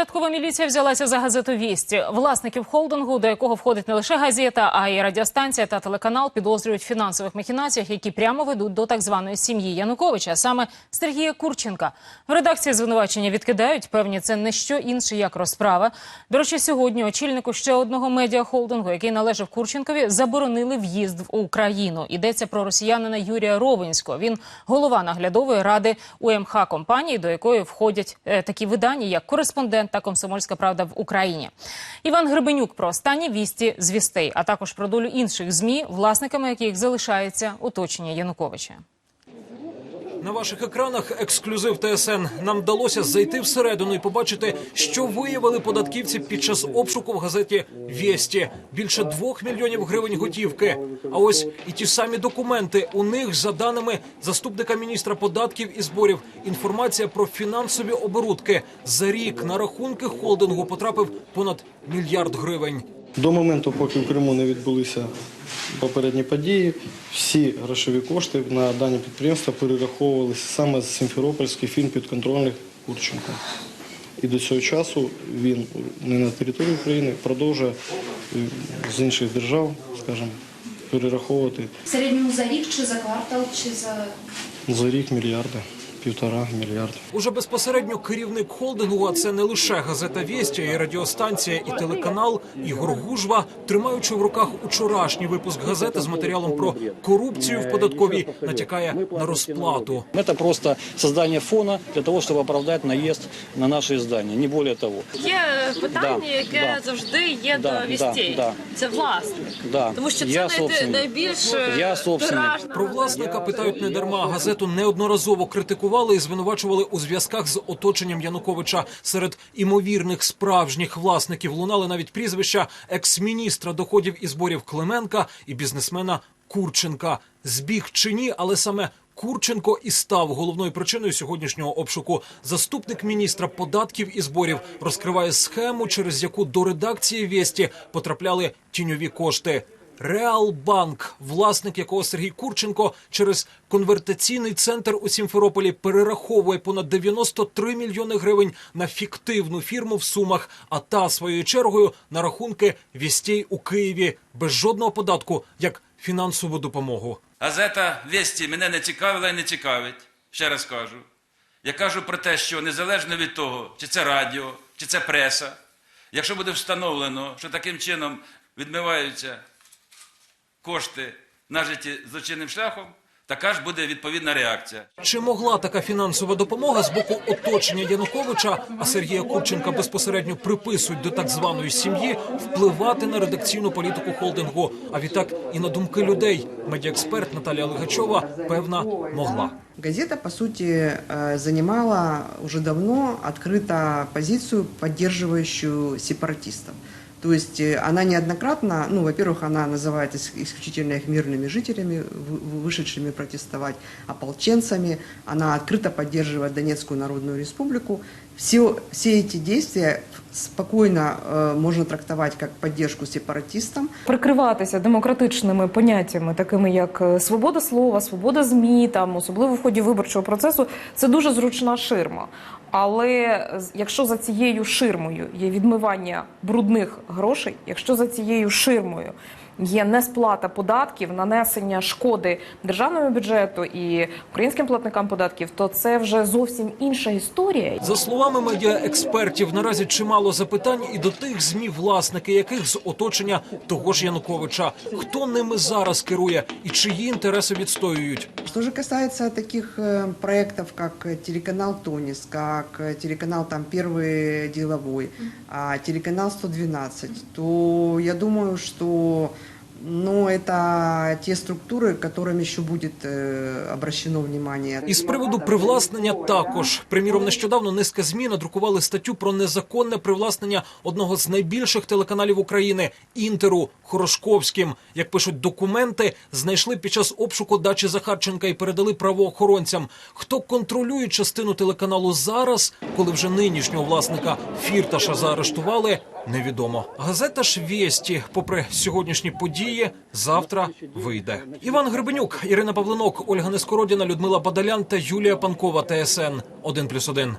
Податкова міліція взялася за газету «Вісті». Власників холдингу, до якого входить не лише газета, а й радіостанція та телеканал, підозрюють в фінансових махінаціях, які прямо ведуть до так званої сім'ї Януковича, а саме Сергія Курченка. В редакції звинувачення відкидають. Певні, це не що інше, як розправа. До речі, сьогодні очільнику ще одного медіахолдингу, який належав Курченкові, заборонили в'їзд в Україну. Йдеться про росіянина Юрія Ровенського. Він голова наглядової ради УМХ компанії, до якої входять е, такі видання, як кореспондент та комсомольська правда в Україні. Іван Гребенюк про останні вісті з вістей, а також про долю інших змі, власниками яких залишається оточення Януковича. На ваших екранах ексклюзив ТСН. Нам вдалося зайти всередину і побачити, що виявили податківці під час обшуку в газеті «Вєсті». Більше двох мільйонів гривень готівки. А ось і ті самі документи. У них, за даними заступника міністра податків і зборів, інформація про фінансові оборудки. За рік на рахунки холдингу потрапив понад мільярд гривень. До моменту, поки в Криму не відбулися попередні події, всі грошові кошти на дані підприємства перераховувалися саме з Сімферопольських фірм підконтрольних Курченка. І до цього часу він не на території України продовжує е, з інших держав, скажімо, перераховувати В середньому за рік чи за квартал, чи за за рік мільярди, півтора мільярда. Уже безпосередньо керівник холдингу, а це не лише газета «Вєстя», і радіостанція, і телеканал Ігор Гужва, тримаючи в руках учорашній випуск газети з матеріалом про корупцію в податковій, натякає на розплату. Это просто создание фона для того, чтобы оправдать наезд на наше издание, не более того. Є питання, яке да. завжди є Да, до вістей. да, да. Це власник. Да. Тому що це Я найбільш Я Про власника питають не дарма. Газету неодноразово критикували і звинувачували у зв'язках з оточенням Януковича. Серед імовірних справжніх власників лунали навіть прізвища екс-міністра доходів і зборів Клименка і бізнесмена Курченка. Збіг чи ні, але саме. Курченко і став головною причиною сьогоднішнього обшуку. Заступник міністра податків і зборів розкриває схему, через яку до редакції «Вєсті» потрапляли тіньові кошти. Реалбанк, власник якого Сергій Курченко через конвертаційний центр у Сімферополі перераховує понад 93 мільйони гривень на фіктивну фірму в Сумах, а та своєю чергою на рахунки вістей у Києві без жодного податку як фінансову допомогу. Газета «Вісті» мене не цікавила і не цікавить, ще раз кажу. Я кажу про те, що незалежно від того, чи це радіо, чи це преса, якщо буде встановлено, що таким чином відмиваються кошти нажиті злочинним шляхом, така ж буде відповідна реакція. Чи могла така фінансова допомога з боку оточення Януковича, а Сергія Курченка безпосередньо приписують до так званої сім'ї, впливати на редакційну політику холдингу? А відтак і на думки людей. Медіаексперт Наталія Лигачова певна могла. Газета, по сути, э, занимала уже давно открыто позицию, поддерживающую сепаратистов. То есть э, она неоднократно, ну, во-первых, она называет ис- исключительно их мирными жителями, вы- вышедшими протестовать, ополченцами. Она открыто поддерживает Донецкую Народную Республику. Все, все эти действия спокойно э, можно трактовать как поддержку сепаратистам. прикриватися демократичними поняттями, такими як е, свобода слова, свобода змі, там особливо в ході виборчого процесу, це дуже зручна ширма. Але якщо за цією ширмою є відмивання брудних грошей, якщо за цією ширмою є несплата податків, нанесення шкоди державному бюджету і українським платникам податків, то це вже зовсім інша історія. За словами медіаекспертів, наразі чимало запитань і до тих змі, власники яких з оточення того ж Януковича. Хто ними зараз керує і чиї інтереси відстоюють? Что же касается таких э, проектов, как э, телеканал «Тонис», как э, телеканал там «Первый деловой», а телеканал «112», то я думаю, что ну, это те структуры, к которым еще будет э, обращено внимание. І з приводу привласнення також. Приміром, нещодавно низка змі надрукували статтю про незаконне привласнення одного з найбільших телеканалів України інтеру Хорошковським. Як пишуть документи, знайшли під час обшуку дачі Захарченка і передали правоохоронцям. Хто контролює частину телеканалу зараз, коли вже нинішнього власника Фірташа заарештували, Невідомо. Газета ж «Вєсті», попри сьогоднішні події, завтра вийде. Іван Гребенюк, Ірина Павлинок, Ольга Нескородіна, Людмила Бадалян та Юлія Панкова. ТСН 1+,1.